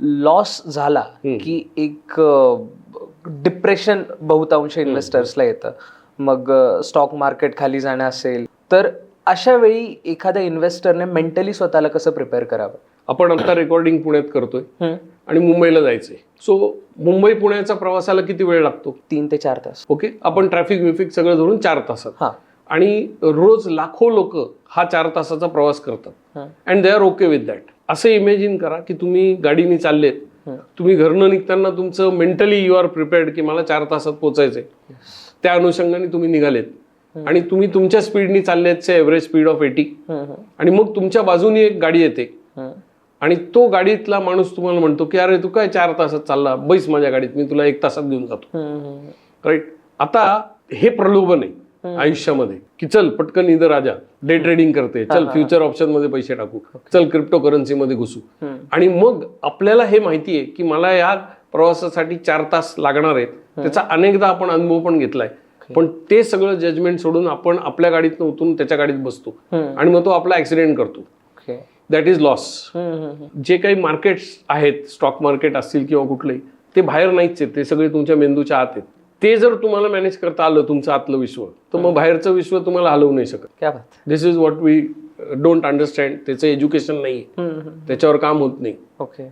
Loss झाला की एक डिप्रेशन बहुतांश इन्व्हेस्टर्सला येतं. मग स्टॉक मार्केट खाली जाणं असेल तर अशा वेळी एखाद्या इन्व्हेस्टरने मेंटली स्वतःला कसं प्रिपेअर करावं? आपण आता रेकॉर्डिंग पुण्यात करतोय. आणि मुंबईला जायचंय. सो मुंबई पुण्याचा प्रवासाला किती वेळ लागतो? तीन ते चार तास. ओके? आपण ट्रॅफिक विफिक सगळं धरून चार तासात. हा. आणि रोज लाखो लोक हा चार तासाचा प्रवास करतात. And they are okay with that असं इमेजिन करा की तुम्ही गाडीने चाललेत. तुम्ही घरनं निघताना तुमचं मेंटली यू आर प्रिपेअर्ड की मला चार तासात पोचायचंय. त्या अनुषंगाने तुम्ही निघालेत. आणि तुम्ही तुमच्या स्पीडनी चाललेत एव्हरेज स्पीड ऑफ एटी आणि मग तुमच्या बाजूनी एक गाडी येते. आणि तो गाडीतला माणूस तुम्हाला म्हणतो की अरे तू काय चार तासात चालला? बैस माझ्या गाडीत मी तुला एक तासात घेऊन जातो. राईट आता हे प्रलोभन आहे. आयुष्यामध्ये की चल पटकन इथं राजा डे ट्रेडिंग करते. चल फ्युचर ऑप्शनमध्ये पैसे टाकू. चल क्रिप्टो करन्सी मध्ये घुसू. आणि मग आपल्याला हे माहिती आहे की मला या प्रवासासाठी चार तास लागणार आहेत. त्याचा अनेकदा आपण अनुभव पण घेतलाय. पण ते सगळं जजमेंट सोडून आपण आपल्या गाडीतनं उतरून त्याच्या गाडीत बसतो. आणि मग तो आपला ऍक्सिडेंट करतो. That is loss. जे काही मार्केट्स आहेत स्टॉक मार्केट असतील किंवा कुठलेही ते बाहेर नाहीच आहेत. ते सगळे तुमच्या मेंदूच्या आत आहेत. ते जर तुम्हाला मॅनेज करता आलं तुमचं आतलं विश्व तर मग बाहेरचं विश्व तुम्हाला हलवू नाही शकत. क्या बात. This is what we don't understand त्याचं एज्युकेशन नाही हम्म, हम्म. त्याच्यावर काम होत नाही. ओके